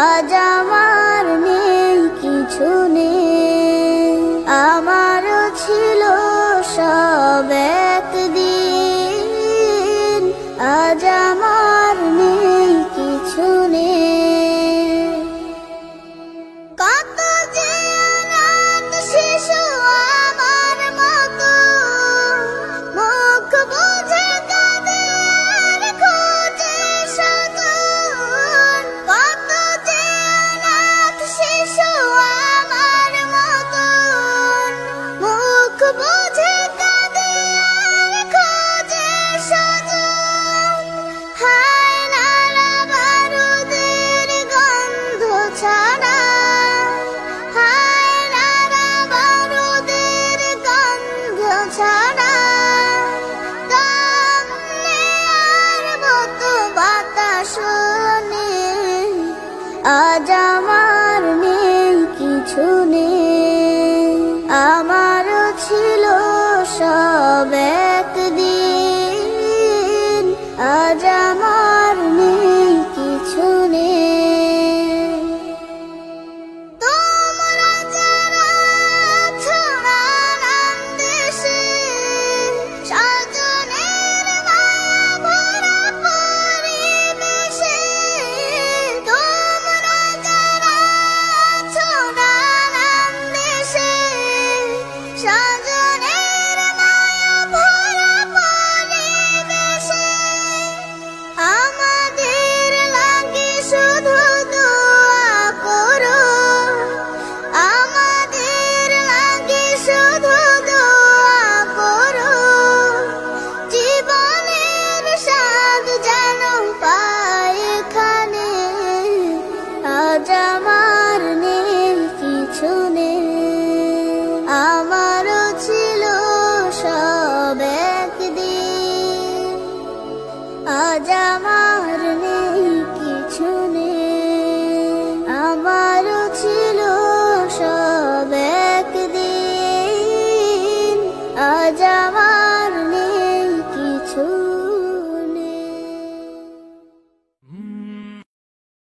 আজ আমার নেই কিছু নেই। আজ যাওয়া